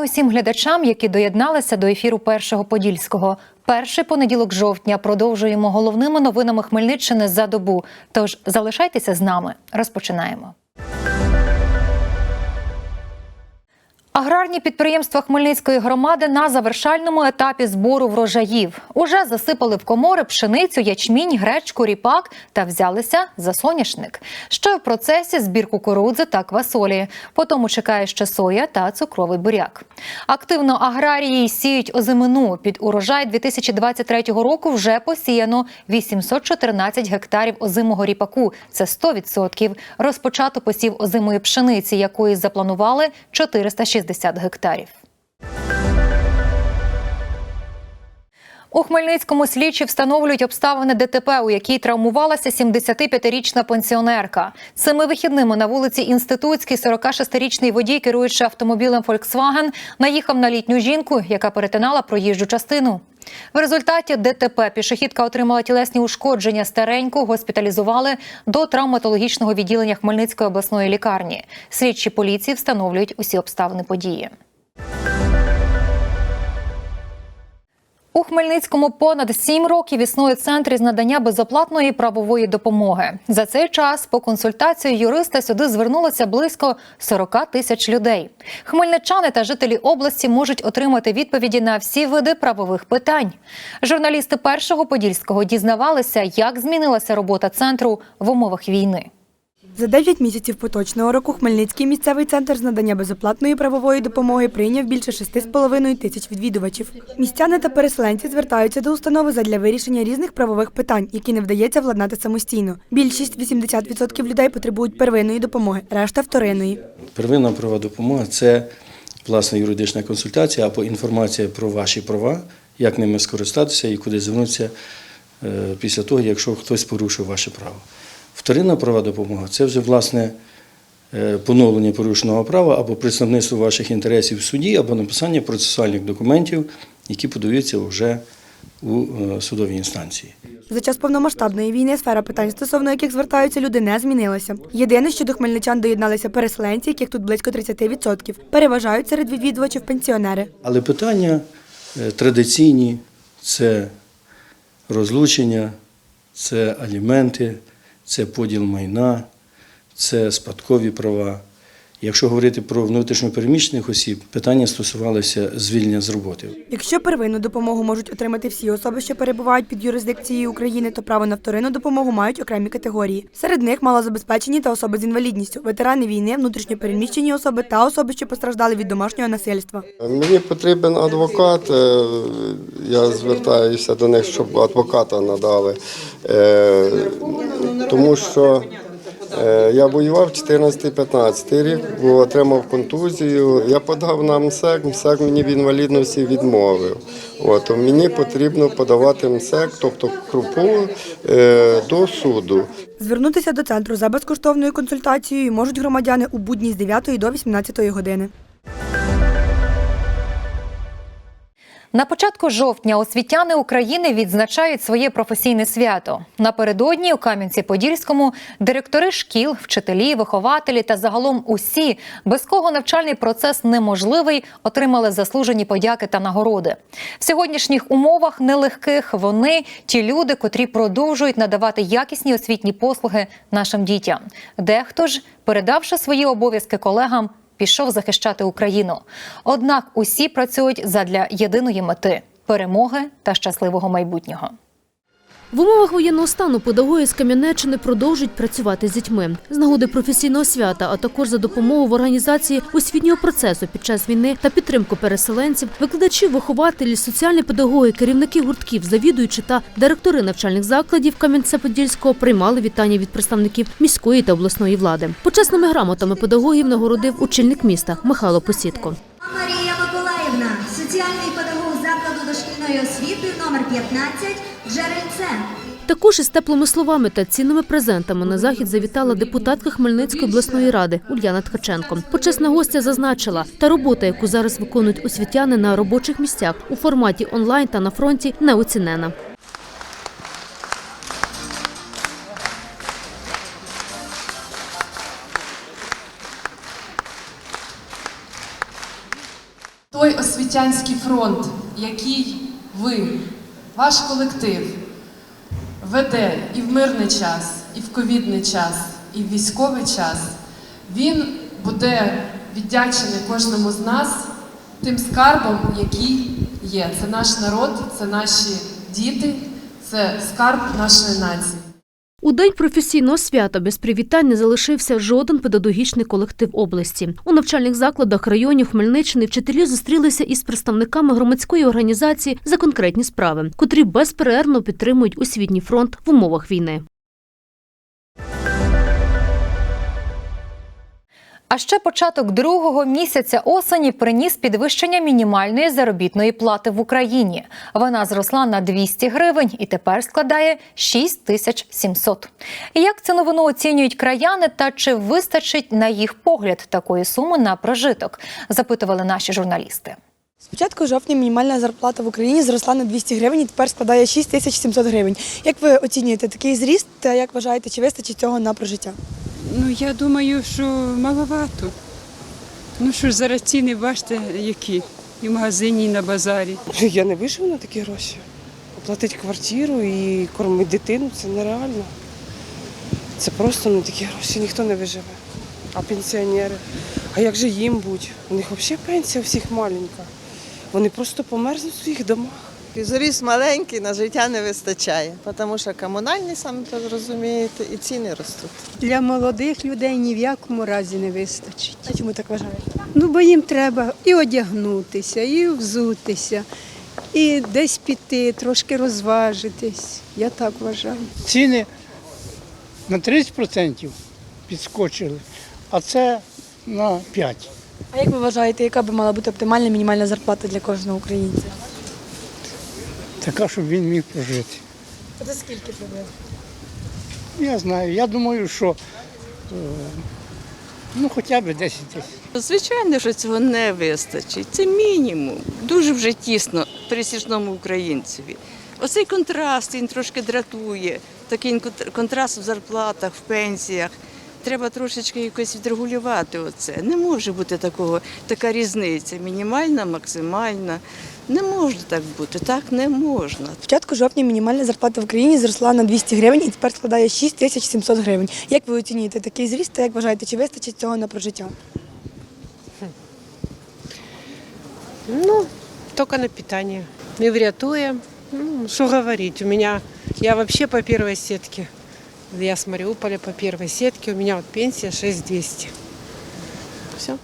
Вітання усім глядачам, які доєдналися до ефіру першого подільського. Перший понеділок жовтня продовжуємо головними новинами Хмельниччини за добу. Тож залишайтеся з нами. Розпочинаємо. Аграрні підприємства Хмельницької громади на завершальному етапі збору врожаїв уже засипали в комори пшеницю, ячмінь, гречку, ріпак та взялися за соняшник. Ще в процесі збір кукурудзи та квасолі. Потім чекає ще соя та цукровий буряк. Активно аграрії сіють озимину. Під урожай 2023 року вже посіяно 814 гектарів озимого ріпаку. Це 100%. Розпочато посів озимої пшениці, якої запланували 460 гектарів. У Хмельницькому слідчі встановлюють обставини ДТП, у якій травмувалася 75-річна пенсіонерка. Цими вихідними на вулиці Інститутській 46-річний водій, керуючи автомобілем Volkswagen, наїхав на літню жінку, яка перетинала проїжджу частину. В результаті ДТП пішохідка отримала тілесні ушкодження. Стареньку госпіталізували до травматологічного відділення Хмельницької обласної лікарні. Слідчі поліції встановлюють усі обставини події. У Хмельницькому понад сім років існує центр із надання безоплатної правової допомоги. За цей час по консультацію юриста сюди звернулося близько 40 тисяч людей. Хмельничани та жителі області можуть отримати відповіді на всі види правових питань. Журналісти першого подільського дізнавалися, як змінилася робота центру в умовах війни. За 9 місяців поточного року Хмельницький місцевий центр з надання безоплатної правової допомоги прийняв більше 6,5 тисяч відвідувачів. Містяни та переселенці звертаються до установи задля вирішення різних правових питань, які не вдається владнати самостійно. Більшість 80% людей потребують первинної допомоги, решта вторинної. Первинна права допомога це власне юридична консультація або інформація про ваші права, як ними скористатися і куди звернутися е, після того, якщо хтось порушив ваше право. Вторинна права допомога це вже власне е, поновлення порушеного права або представництво ваших інтересів в суді, або написання процесуальних документів, які подаються вже у е, судовій інстанції. За час повномасштабної війни сфера питань, стосовно яких звертаються люди, не змінилася. Єдине, що до хмельничан доєдналися переселенці, яких тут близько 30%. Переважають серед відвідувачів пенсіонери. Але питання е, традиційні це розлучення, це аліменти, це поділ майна, це спадкові права. Якщо говорити про внутрішньопереміщених осіб, питання стосувалося звільнення з роботи. Якщо первинну допомогу можуть отримати всі особи, що перебувають під юрисдикцією України, то право на вторинну допомогу мають окремі категорії. Серед них малозабезпечені та особи з інвалідністю, ветерани війни, внутрішньопереміщені особи та особи, що постраждали від домашнього насильства. Мені потрібен адвокат. е, Я звертаюся до них, щоб адвоката надали. Тому що е, я воював 14-15 рік, отримав контузію. Я подав на МСЕК, МСЕК мені в інвалідності відмовив. От, мені потрібно подавати МСЕК, тобто крупу, е, до суду. Звернутися до центру за безкоштовною консультацією можуть громадяни у будні з 9 до 18 години. На початку жовтня освітяни України відзначають своє професійне свято. Напередодні у Кам'янці-Подільському директори шкіл, вчителі, вихователі та загалом усі, без кого навчальний процес неможливий, отримали заслужені подяки та нагороди. В сьогоднішніх умовах нелегких вони ті люди, котрі продовжують надавати якісні освітні послуги нашим дітям. Дехто ж, передавши свої обов'язки колегам, пішов захищати Україну. Однак усі працюють задля єдиної мети перемоги та щасливого майбутнього. В умовах воєнного стану педагоги з Кам'янеччини продовжують працювати з дітьми з нагоди професійного свята, а також за допомогою в організації освітнього процесу під час війни та підтримку переселенців, викладачі, вихователі, соціальні педагоги, керівники гуртків, завідуючі та директори навчальних закладів Кам'янця-Подільського приймали вітання від представників міської та обласної влади. Почесними грамотами педагогів нагородив очільник міста Михайло Посідко. Марія Миколаївна, соціальний педагог закладу дошкільної освіти номер 15 Джерельце. Також із теплими словами та цінними презентами на захід завітала депутатка Хмельницької обласної ради Ульяна Ткаченко. Почесна гостя зазначила, та робота, яку зараз виконують освітяни на робочих місцях у форматі онлайн та на фронті, неоцінена. освітянський фронт, який ви, ваш колектив, веде і в мирний час, і в ковідний час, і в військовий час, він буде віддячений кожному з нас тим скарбом, який є. Це наш народ, це наші діти, це скарб нашої нації. У день професійного свята без привітань не залишився жоден педагогічний колектив області. У навчальних закладах районів Хмельниччини вчителі зустрілися із представниками громадської організації за конкретні справи, котрі безперервно підтримують освітній фронт в умовах війни. А ще початок другого місяця осені приніс підвищення мінімальної заробітної плати в Україні. Вона зросла на 200 гривень і тепер складає 6700. І як цю новину оцінюють краяни та чи вистачить на їх погляд такої суми на прожиток? Запитували наші журналісти. З початку жовтня мінімальна зарплата в Україні зросла на 200 гривень і тепер складає 6700 гривень. Як ви оцінюєте такий зріст та як вважаєте, чи вистачить цього на прожиття? Ну, я думаю, що маловато. Ну що ж, зараз ціни бачите, які і в магазині, і на базарі. Я не виживу на такі гроші. Оплатити квартиру і кормити дитину це нереально. Це просто на такі гроші ніхто не виживе. А пенсіонери. А як же їм бути? У них взагалі пенсія у всіх маленька. Вони просто померзнуть в своїх домах. Заріс маленький, на життя не вистачає, тому що комунальні, самі то розумієте, і ціни ростуть. Для молодих людей ні в якому разі не вистачить. А чому так вважаєте? Ну, бо їм треба і одягнутися, і взутися, і десь піти, трошки розважитись. Я так вважаю. ціни на 30% підскочили, а це на 5%. А як ви вважаєте, яка би мала бути оптимальна мінімальна зарплата для кожного українця? Така, щоб він міг прожити. Це скільки приблизно? Я знаю, я думаю, що е, ну, хоча б 10 тисяч. Звичайно, що цього не вистачить. Це мінімум. Дуже вже тісно пересічному українцеві. Оцей контраст він трошки дратує. Такий контр- контраст в зарплатах, в пенсіях. Треба трошечки якось відрегулювати оце. Не може бути такого, така різниця. Мінімальна, максимальна. Не може так бути. Так не можна. З початку жовтня мінімальна зарплата в Україні зросла на 200 гривень і тепер складає 6700 гривень. Як ви оцінюєте такий зріст та як вважаєте, чи вистачить цього на прожиття? Ну, тільки на питання. Не врятує. Ну, що говорити, у мене, я взагалі по першій сітці. Я с Маріуполя по первой сетке. у мене вот пенсія 6200. Все.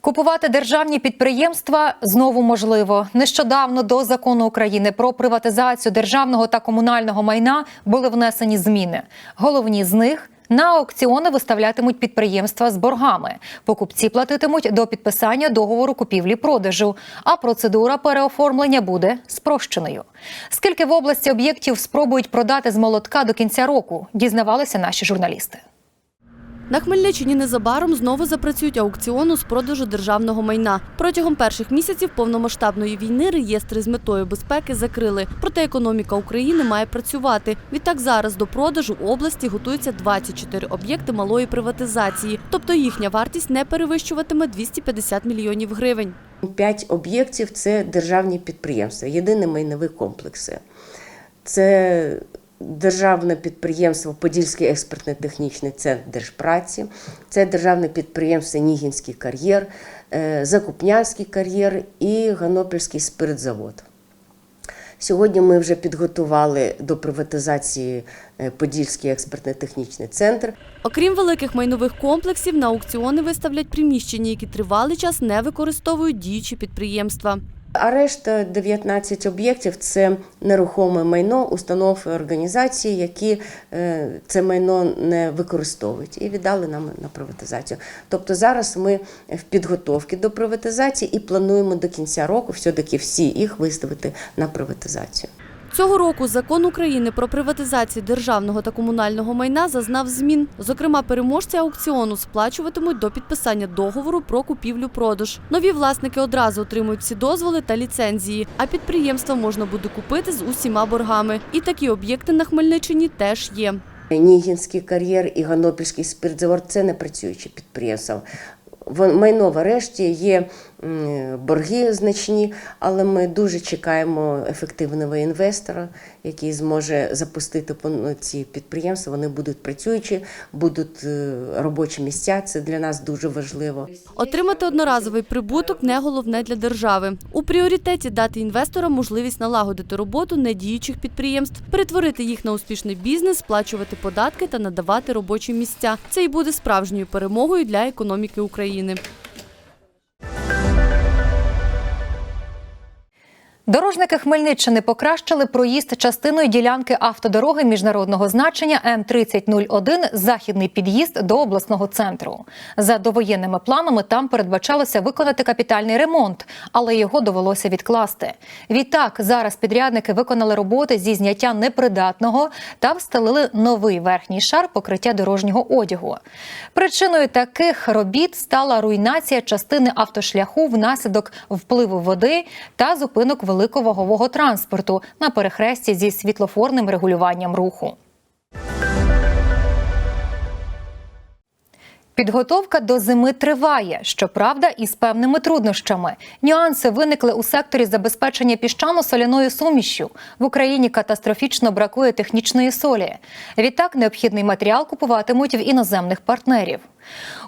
Купувати державні підприємства знову можливо. Нещодавно до закону України про приватизацію державного та комунального майна були внесені зміни. Головні з них на аукціони виставлятимуть підприємства з боргами. Покупці платитимуть до підписання договору купівлі-продажу, а процедура переоформлення буде спрощеною. Скільки в області об'єктів спробують продати з молотка до кінця року, дізнавалися наші журналісти. На Хмельниччині незабаром знову запрацюють аукціону з продажу державного майна. Протягом перших місяців повномасштабної війни реєстри з метою безпеки закрили. Проте економіка України має працювати. Відтак зараз до продажу області готуються 24 об'єкти малої приватизації, тобто їхня вартість не перевищуватиме 250 мільйонів гривень. П'ять об'єктів це державні підприємства, єдині майнові комплекси. Це державне підприємство Подільський експертно-технічний центр держпраці, це державне підприємство Нігінський кар'єр, е, Закупнянський кар'єр і Ганопільський спиртзавод. Сьогодні ми вже підготували до приватизації е, Подільський експертно-технічний центр. Окрім великих майнових комплексів, на аукціони виставлять приміщення, які тривалий час не використовують діючі підприємства. А решта 19 об'єктів це нерухоме майно, установ і організації, які е, це майно не використовують і віддали нам на приватизацію. Тобто зараз ми в підготовці до приватизації і плануємо до кінця року все-таки всі їх виставити на приватизацію. Цього року закон України про приватизацію державного та комунального майна зазнав змін. Зокрема, переможці аукціону сплачуватимуть до підписання договору про купівлю-продаж. Нові власники одразу отримують всі дозволи та ліцензії, а підприємства можна буде купити з усіма боргами. І такі об'єкти на Хмельниччині теж є. Нігінський кар'єр і Ганопільський спиртзавод – це не працюючі підприємства. Майно в арешті, є борги значні, але ми дуже чекаємо ефективного інвестора, який зможе запустити ці підприємства. Вони будуть працюючі, будуть е, робочі місця. Це для нас дуже важливо. Отримати одноразовий прибуток не головне для держави. У пріоритеті дати інвесторам можливість налагодити роботу недіючих підприємств, перетворити їх на успішний бізнес, сплачувати податки та надавати робочі місця. Це і буде справжньою перемогою для економіки України. України. Дорожники Хмельниччини покращили проїзд частиною ділянки автодороги міжнародного значення М3001 західний під'їзд до обласного центру. За довоєнними планами там передбачалося виконати капітальний ремонт, але його довелося відкласти. Відтак зараз підрядники виконали роботи зі зняття непридатного та встелили новий верхній шар покриття дорожнього одягу. Причиною таких робіт стала руйнація частини автошляху внаслідок впливу води та зупинок великовагового транспорту на перехресті зі світлофорним регулюванням руху. Підготовка до зими триває, щоправда, із певними труднощами. Нюанси виникли у секторі забезпечення піщано-соляною сумішю. В Україні катастрофічно бракує технічної солі. Відтак необхідний матеріал купуватимуть в іноземних партнерів.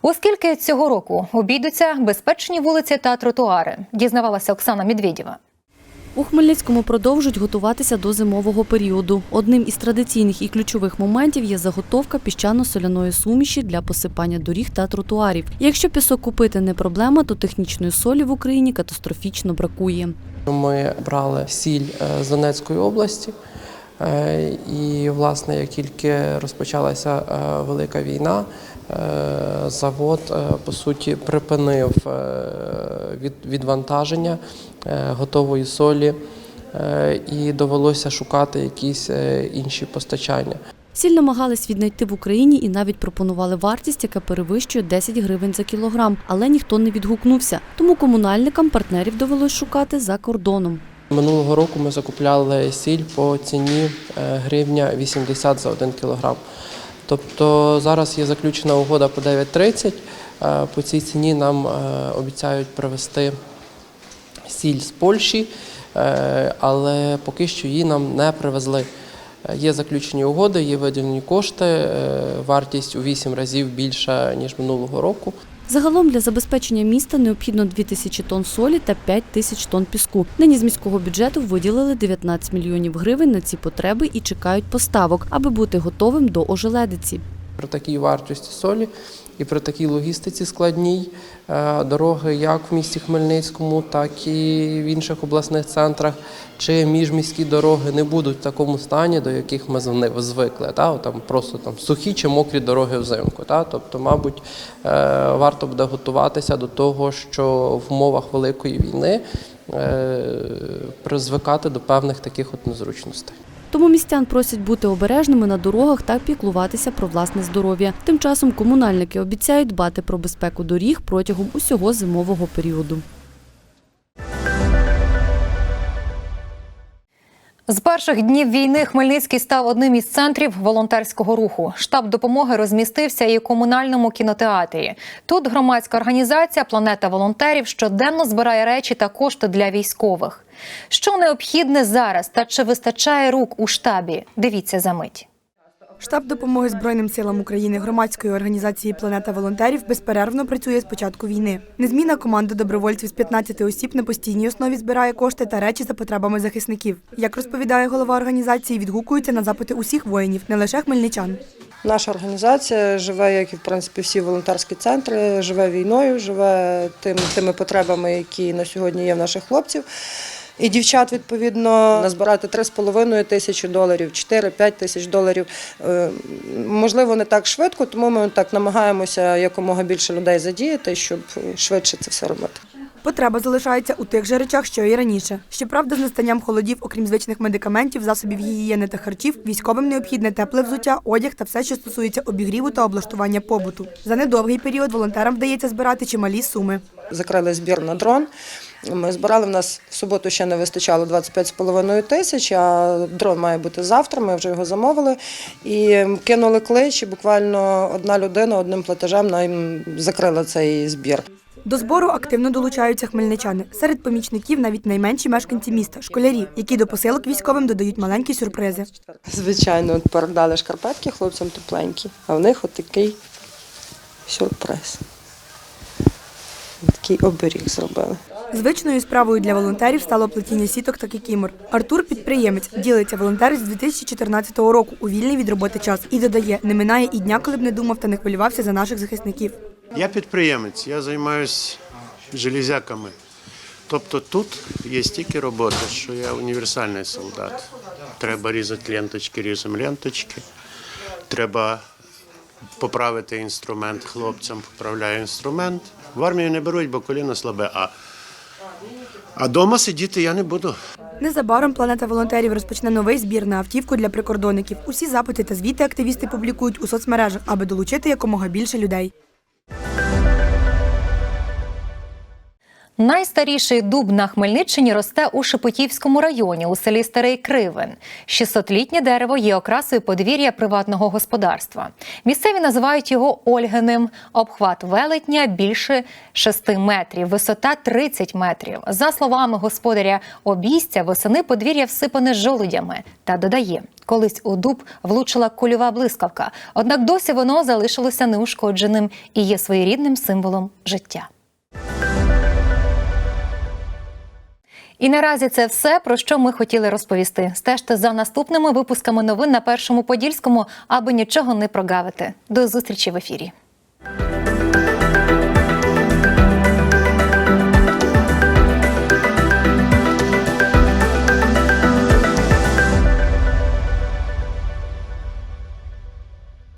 Оскільки цього року обійдуться безпечні вулиці та тротуари, дізнавалася Оксана Медведєва. У Хмельницькому продовжують готуватися до зимового періоду. Одним із традиційних і ключових моментів є заготовка піщано-соляної суміші для посипання доріг та тротуарів. Якщо пісок купити не проблема, то технічної солі в Україні катастрофічно бракує. Ми брали сіль е, з Донецької області, е, і, власне, як тільки розпочалася е, велика війна, завод е, по суті припинив е, від- відвантаження е, готової солі, е, і довелося шукати якісь е, інші постачання. Сіль намагались віднайти в Україні і навіть пропонували вартість, яка перевищує 10 гривень за кілограм, але ніхто не відгукнувся. Тому комунальникам партнерів довелось шукати за кордоном. Минулого року ми закупляли сіль по ціні е, гривня 80 за 1 кілограм. Тобто зараз є заключена угода по 9,30. Е, По цій ціні нам е, обіцяють привезти сіль з Польщі, е, але поки що її нам не привезли. Є заключені угоди, є виділені кошти, вартість у 8 разів більша, ніж минулого року. Загалом для забезпечення міста необхідно 2 тисячі тонн солі та 5 тисяч тонн піску. Нині з міського бюджету виділили 19 мільйонів гривень на ці потреби і чекають поставок, аби бути готовим до ожеледиці. При такій вартості солі і при такій логістиці складній е, дороги як в місті Хмельницькому, так і в інших обласних центрах чи міжміські дороги не будуть в такому стані, до яких ми звикли. Та? Там просто там сухі чи мокрі дороги взимку. Та? Тобто, мабуть, е, варто буде готуватися до того, що в умовах великої війни е, призвикати до певних таких от незручностей. Тому містян просять бути обережними на дорогах та піклуватися про власне здоров'я. Тим часом комунальники обіцяють дбати про безпеку доріг протягом усього зимового періоду. З перших днів війни Хмельницький став одним із центрів волонтерського руху. Штаб допомоги розмістився і у комунальному кінотеатрі. Тут громадська організація Планета волонтерів щоденно збирає речі та кошти для військових. Що необхідне зараз та чи вистачає рук у штабі? Дивіться за мить. Штаб допомоги Збройним силам України громадської організації Планета волонтерів безперервно працює з початку війни. Незмінна команда добровольців з 15 осіб на постійній основі збирає кошти та речі за потребами захисників. Як розповідає голова організації, відгукуються на запити усіх воїнів, не лише хмельничан. Наша організація живе, як і в принципі всі волонтерські центри, живе війною, живе тим, тими потребами, які на сьогодні є в наших хлопців. І дівчат, відповідно, назбирати 3,5 тисячі доларів, 4-5 тисяч доларів. е, Можливо, не так швидко, тому ми так намагаємося якомога більше людей задіяти, щоб швидше це все робити. Потреба залишається у тих же речах, що і раніше. Щоправда, з настанням холодів, окрім звичних медикаментів, засобів гігієни та харчів, військовим необхідне тепле взуття, одяг та все, що стосується обігріву та облаштування побуту. За недовгий період волонтерам вдається збирати чималі суми. Закрили збір на дрон. Ми збирали, в нас в суботу ще не вистачало 25,5 тисяч, а дрон має бути завтра, ми вже його замовили. І кинули клич, і буквально одна людина одним платежем нам закрила цей збір. До збору активно долучаються хмельничани. Серед помічників навіть найменші мешканці міста, школярі, які до посилок військовим додають маленькі сюрпризи. Звичайно, от передали шкарпетки хлопцям тепленькі, а в них от такий сюрприз. Такий оберіг зробили. Звичною справою для волонтерів стало плетіння сіток та кікімор. Артур підприємець, ділиться волонтер з 2014 року у вільний від роботи час і додає, не минає і дня, коли б не думав та не хвилювався за наших захисників. Я підприємець, я займаюся железяками. Тобто тут є стільки роботи, що я універсальний солдат. Треба різати ленточки, різемо ленточки. Треба поправити інструмент хлопцям, поправляю інструмент. В армію не беруть, бо коліно слабе. А, а дома сидіти я не буду. Незабаром планета волонтерів розпочне новий збір на автівку для прикордонників. Усі запити та звіти активісти публікують у соцмережах, аби долучити якомога більше людей. Найстаріший дуб на Хмельниччині росте у Шепетівському районі у селі Старий Кривен. 600-літнє дерево є окрасою подвір'я приватного господарства. Місцеві називають його Ольгиним. Обхват велетня більше 6 метрів, висота 30 метрів. За словами господаря обійстя, восени подвір'я всипане жолудями. Та додає, колись у дуб влучила кульова блискавка. Однак досі воно залишилося неушкодженим і є своєрідним символом життя. І наразі це все, про що ми хотіли розповісти. Стежте за наступними випусками новин на першому подільському, аби нічого не прогавити. До зустрічі в ефірі.